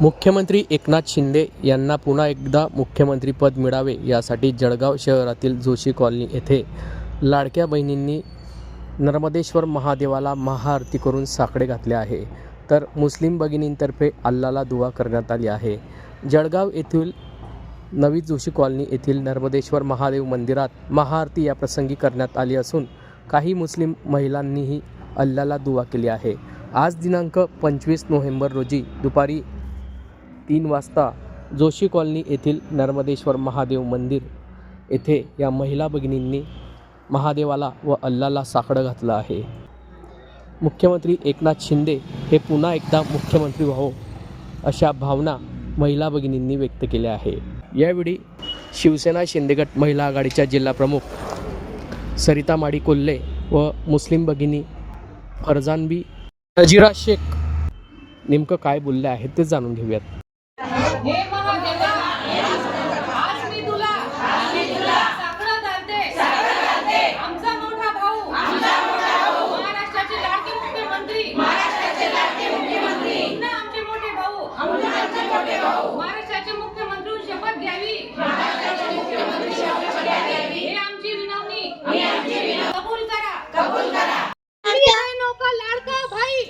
मुख्यमंत्री एकनाथ शिंदे यांना पुन्हा एकदा मुख्यमंत्रीपद मिळावे यासाठी जळगाव शहरातील जोशी कॉलनी येथे लाडक्या बहिणींनी नर्मदेश्वर महादेवाला महाआरती करून साकडे घातले आहे. तर मुस्लिम भगिनींतर्फे अल्लाला दुवा करण्यात आली आहे. जळगाव येथील नवी जोशी कॉलनी येथील नर्मदेश्वर महादेव मंदिरात महाआरती या प्रसंगी करण्यात आली असून काही मुस्लिम महिलांनीही अल्लाला दुवा केली आहे. आज दिनांक पंचवीस नोव्हेंबर रोजी दुपारी तीन वाजता जोशी कॉलनी येथील नर्मदेश्वर महादेव मंदिर येथे या महिला भगिनींनी महादेवाला व अल्लाला साकडं घातलं आहे. मुख्यमंत्री एकनाथ शिंदे हे पुन्हा एकदा मुख्यमंत्री व्हावो अशा भावना महिला भगिनींनी व्यक्त केल्या आहे यावेळी शिवसेना शिंदेगट महिला आघाडीच्या जिल्हाप्रमुख सरिता माडी कोल्हे व मुस्लिम भगिनी फरजानबी नजीरा शेख नेमकं काय बोलले आहेत ते जाणून घेऊयात हे महादेवा आज मी तुला साकडं घालते आमचा मोठा भाऊ महाराष्ट्राचे लाडके मुख्यमंत्री पुन्हा आमचे मोठे भाऊ महाराष्ट्राचे मुख्यमंत्री शपथ घ्यावी. हे आमची विनवणी. कबूल करा. बहिणों का लाडका भाई?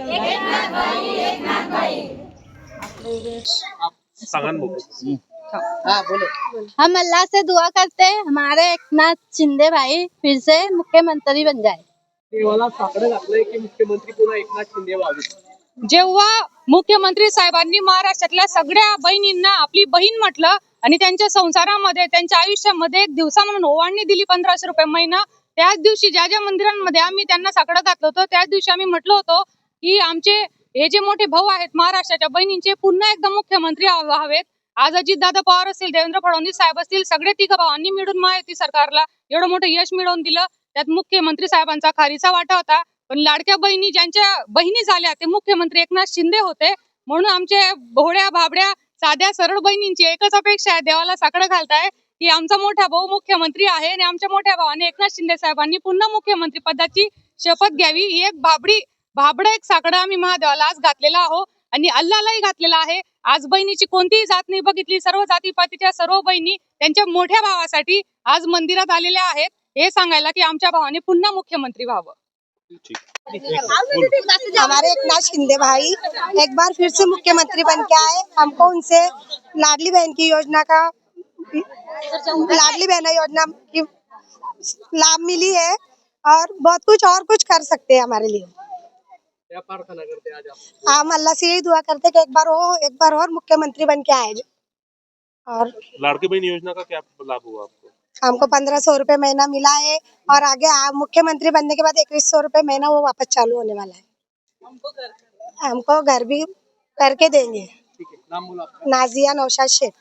हम अल्लाह से दुआ करते हैं हमारे एकनाथ शिंदे भाई फिर से मुख्यमंत्री बन जाए। देवाला साकडं घातलंय की मुख्यमंत्री पुन्हा एकनाथ शिंदे व्हावे. जेव्हा मुख्यमंत्री साहेबांनी महाराष्ट्रातल्या सगळ्या बहिणींना आपली बहीण म्हटलं आणि त्यांच्या संसारामध्ये त्यांच्या आयुष्यामध्ये एक दिवसा म्हणून ओवाळणी दिली पंधराशे रुपये महिना त्याच दिवशी ज्या ज्या मंदिरांमध्ये आम्ही त्यांना साकडं घातलं होतं त्याच दिवशी आम्ही म्हटलं होतो की आमचे हे जे मोठे भाऊ आहेत महाराष्ट्राच्या बहिणींचे पुन्हा एकदा मुख्यमंत्री व्हावेत आज अजितदादा पवार असतील देवेंद्र फडणवीस साहेब असतील सगळे तिघ भावांनी मिळून महायुती सरकारला एवढं मोठं यश मिळवून दिलं. त्यात मुख्यमंत्री साहेबांचा खारीचा वाटा होता. पण लाडक्या बहिणी ज्यांच्या बहिणी झाल्या ते मुख्यमंत्री एकनाथ शिंदे होते. म्हणून आमचे भोळ्या भाबड्या साध्या सरळ बहिणींची एकच अपेक्षा आहे देवाला साकडं घालताय की आमचा मोठा भाऊ मुख्यमंत्री आहे आणि आमच्या मोठ्या भावाने एकनाथ शिंदे साहेबांनी पुन्हा मुख्यमंत्री पदाची शपथ घ्यावी. ही एक भाबडी भाबडं एक साकडं आम्ही महादेवाला आज घातलेला आहोत आणि अल्लालाही घातलेला आहे. आज बहिणीची कोणतीही जात नाही बघितली सर्व जातीपातीच्या सर्व बहिणी त्यांच्या मोठ्या भावासाठी आज मंदिरात आलेल्या आहेत. हे सांगायला की आमच्या भावाने पुन्हा मुख्यमंत्री व्हावं. हमारे एक नाथ शिंदे भाई एक बार फिर से मुख्यमंत्री बन के आए। हमको उनसे लाडली बहन की योजना का लाडली बहना योजना की लाभ मिली है और बहुत कुछ और कुछ कर सकते हैं हमारे लिए। क्या प्रार्थना करते आज आप? हम अल्लाह से यही दुआ करते हैं कि एक बार वो एक बार और मुख्यमंत्री बन के आए। और लाड़की बहन योजना का क्या लाभ हुआ आपको? हमको पंद्रह सौ रुपये महीना मिला है और आगे आ- मुख्यमंत्री बनने के बाद इक्कीस सौ रुपये महीना वो वापस चालू होने वाला है। हमको घर भी करके देंगे। नाजिया नौशाद शेख।